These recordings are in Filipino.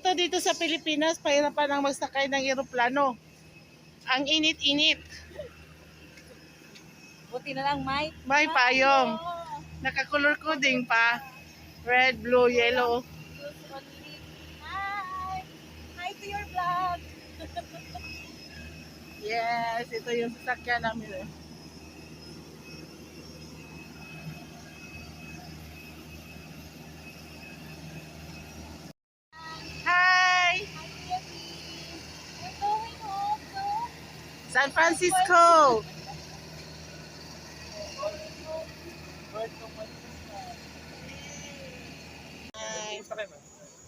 ito dito sa Pilipinas, pahirapan ang magsakay ng eroplano. Ang init-init. Buti na lang, Mike. May payong. Nakakolor coding pa. Red, blue, yellow. Hi! Hi to your vlog! Yes, ito yung sasakyan namin. eh. Hi! We're going home, no? San Francisco! Hi.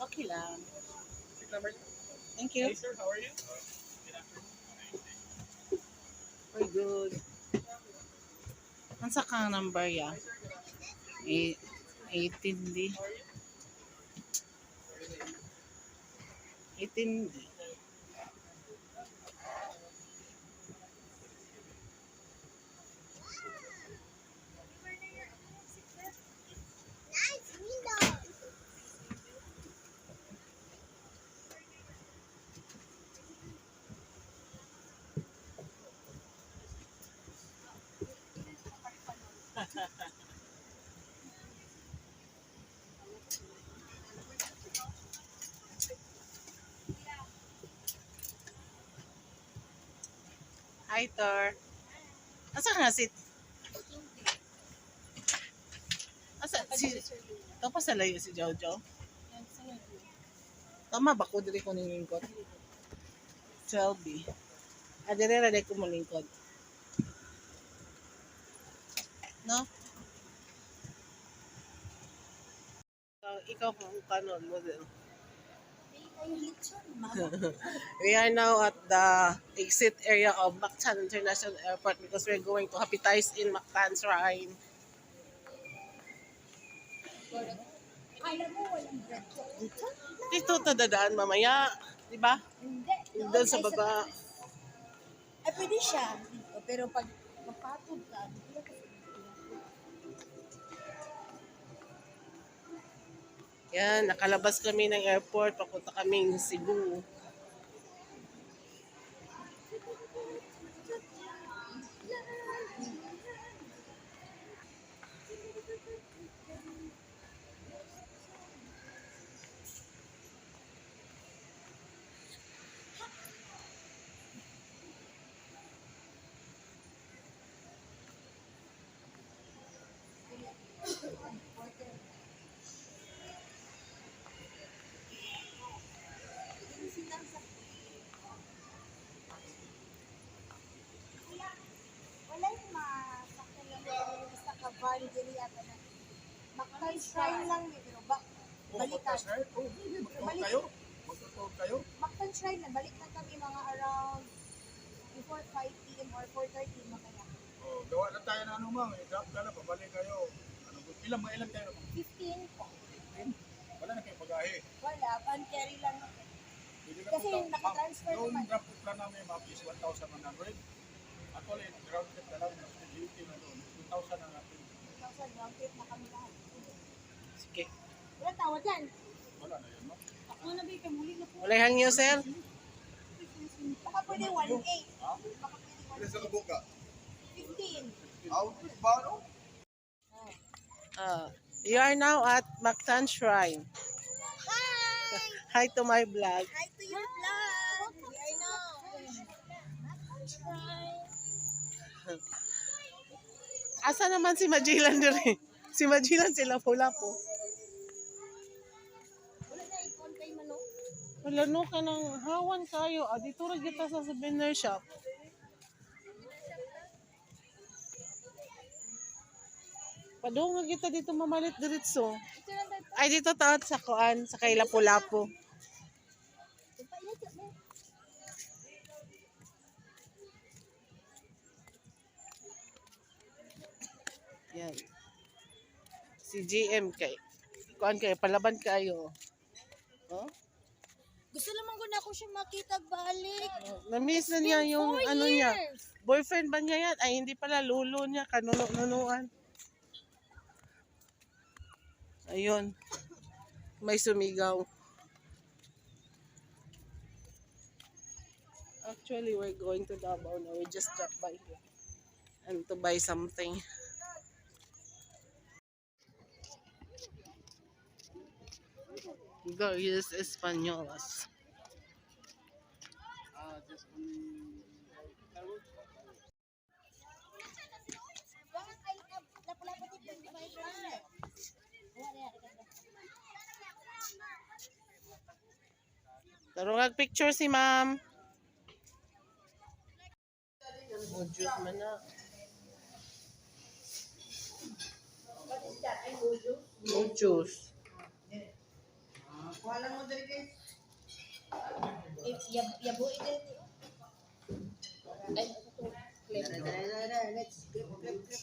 Okay lang. Thank you. sir, how are you? Very good. Ansa kang number ya? Eh, 18 di. 18 di. Hi, Tor. Asa ka nga sit? Asa si pa sa layo si Jojo. Tama ba ko diri ko ning lingkod? 12B. Ah, dire ra ko mo lingkod. No? So, ikaw kung kanon mo din. We are now at the exit area of Mactan International Airport because we're going to Hapitize in Mactan Shrine. Dito? Dito tadadaan mamaya, di ba? Hindi. Doon sa baba. Ay, pwede siya. Pero pag mapatod ka, Yan, nakalabas kami ng airport, papunta kaming Cebu. Wala yung masakyan lang yung van, dili yata na. Bakal shrine lang yun, pero bak balikan. Oh, magtutuwa kayo. Magtutuwa kayo. Bakal shrine na, balik na kami mga around before 5 p.m. or 4.30 makaya. Oh, gawa na tayo ng ano ma'am. I-drop ka na, pabalik kayo. Ano, ilang mga ilang tayo ma'am? 15 po. Wala na kayong pag-ahe. Wala, van carry lang. Na Kasi nakatransfer Yung naman. drop plan namin ma'am is 1,100. Actually, ground trip na lang. Duty na doon. 2,000 na natin. 2,000 round trip na kami lahat. Sige. Wala tawa dyan. Wala na yun ma'am. Ako na ba yung muli na po. Wala hangyo, sir? Baka pwede 1.8. Ha? Baka pwede sa kabuka? 1.15. Out ba no? Uh, you are now at Mactan Shrine. Hi! Hi to my vlog. Hi to your vlog! We are now. Asa naman si Majilan diri? Si Majilan sila pula po. Wala no ka ng hawan kayo. Ah, dito rin kita sa souvenir shop. Padungan kita dito mamalit tayo. Ay, dito taot sa kuan, sa kay Lapu-Lapu. Yan. Si GM kay kuan kay palaban kayo. Oh? Gusto naman ko na ako siya makita balik. Na-miss na niya yung ano niya. Boyfriend ba niya yan? Ay, hindi pala. Lulo niya. Kanuno-nunuan. Ayun. May sumigaw. Actually, we're going to Davao now. We just dropped by here and to buy something. Various Españolas. Bakit ay lapulapot dito yung may brand? Wala Tarong picture si ma'am. Mujus man na. Mujus. Yabu ito. Ay, ito. Clip. Let's clip, clip, clip.